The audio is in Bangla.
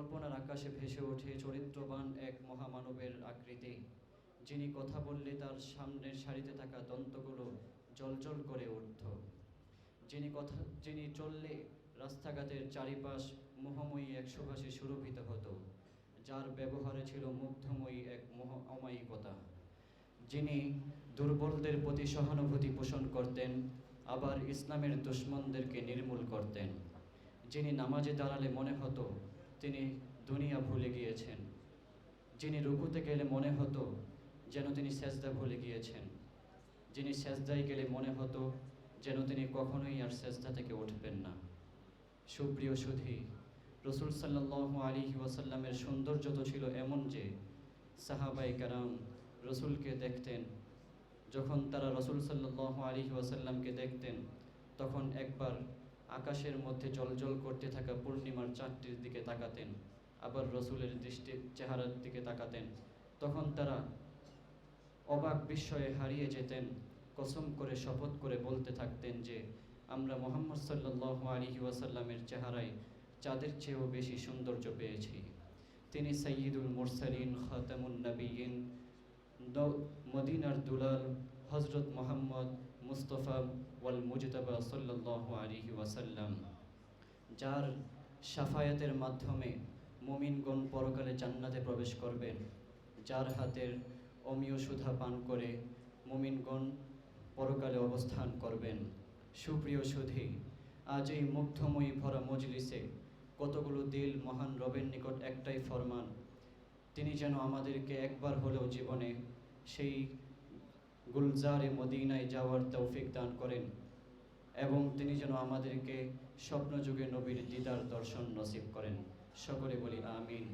কল্পনার আকাশে ভেসে ওঠে চরিত্রবান এক মহামানবের আকৃতি। যিনি কথা বললে তার সামনের সারিতে থাকা দন্তগুলো জলজল করে উঠত যিনি কথা, যিনি চললে রাস্তাঘাটের চারিপাশ মোহময়ী এক সুভাষে সুরভিত হতো, যার ব্যবহারে ছিল মুগ্ধময়ী এক মোহ অমায়িকতা। যিনি দুর্বলদের প্রতি সহানুভূতি পোষণ করতেন, আবার ইসলামের দুশ্মনদেরকে নির্মূল করতেন। যিনি নামাজে দাঁড়ালে মনে হতো তিনি দুনিয়া ভুলে গিয়েছেন। যিনি রুকুতে গেলে মনে হতো যেন তিনি সেজদা ভুলে গিয়েছেন। যিনি সেজদায় গেলে মনে হতো যেন তিনি কখনোই আর সেজদা থেকে উঠবেন না। সুপ্রিয় সুধী, রসুল সাল্লাহ আলী ওয়াসাল্লামের সৌন্দর্য তো ছিল এমন যে সাহাবাই কারাম রসুলকে দেখতেন। যখন তারা রসুল সাল্লাহ আলী ওয়াসাল্লামকে দেখতেন, তখন একবার আকাশের মধ্যে জলজল করতে থাকা পূর্ণিমার চাঁদটির দিকে তাকাতেন, আবার রসুলের দৃষ্টির চেহারার দিকে তাকাতেন। তখন তারা অবাক বিস্ময়ে হারিয়ে যেতেন, কসম করে শপথ করে বলতে থাকতেন যে, আমরা মোহাম্মদ সাল্লাহ আলী ওয়াসাল্লামের চেহারায় চাঁদের চেয়েও বেশি সৌন্দর্য পেয়েছি। তিনি সৈয়দুল মুরসালিন, খাতামুন নবীন মদিনার দুলাল হজরত মোহাম্মদ মুস্তফা ওয়াল মুজতবা সাল্লাহ আলী ওয়াসাল্লাম, যার সাফায়াতের মাধ্যমে মুমিনগণ পরকালে জান্নাতে প্রবেশ করবেন যার হাতের অমীয় সুধা পান করে মুমিনগণ পরকালে অবস্থান করবেন। সুপ্রিয় সুধী, আজ এই মুগ্ধময়ী ভরা মজলিসে কতগুলো দিল মহান রবের নিকট একটাই ফরমান, তিনি যেন আমাদেরকে একবার হলেও জীবনে সেই গুলজারে মদিনায় যাওয়ার তৌফিক দান করেন এবং তিনি যেন আমাদেরকে স্বপ্নযুগে নবীর দিদার দর্শন নসিব করেন। সকলে বলি আমিন।